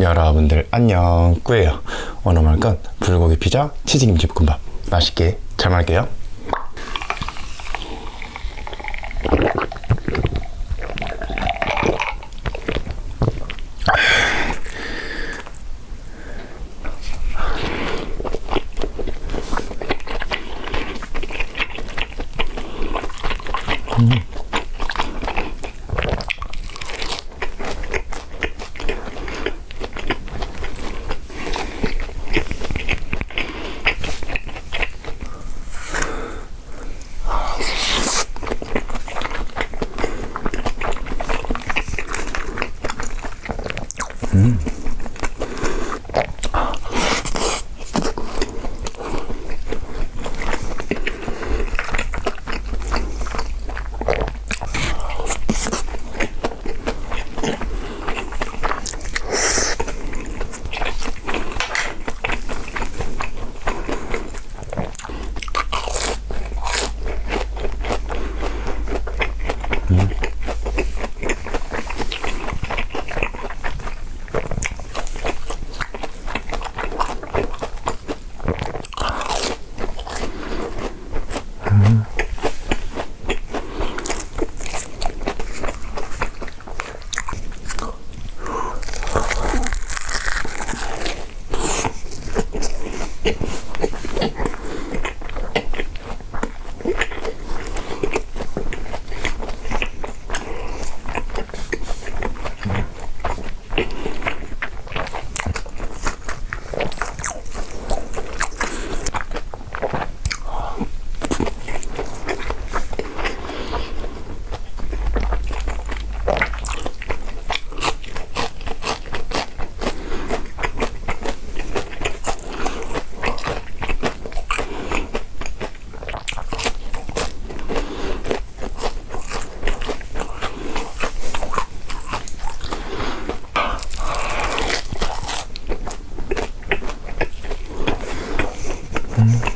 여러분들 안녕. 꾸예요. 오늘 먹을 건 불고기 피자 치즈김치 볶음밥. 맛있게 잘 먹을게요 음. 음. Amen.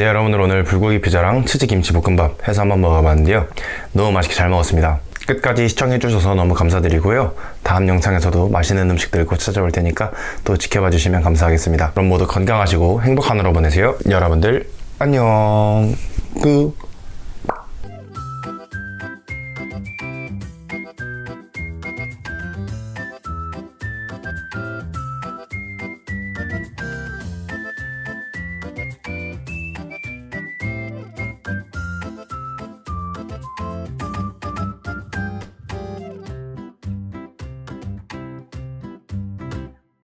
네 여러분들 오늘 불고기 피자랑 치즈 김치 볶음밥 해서 한번 먹어봤는데요. 너무 맛있게 잘 먹었습니다. 끝까지 시청해주셔서 너무 감사드리고요. 다음 영상에서도 맛있는 음식들 곧 찾아올 테니까 또 지켜봐 주시면 감사하겠습니다. 그럼 모두 건강하시고 행복한 하루 보내세요. 여러분들 안녕. 끝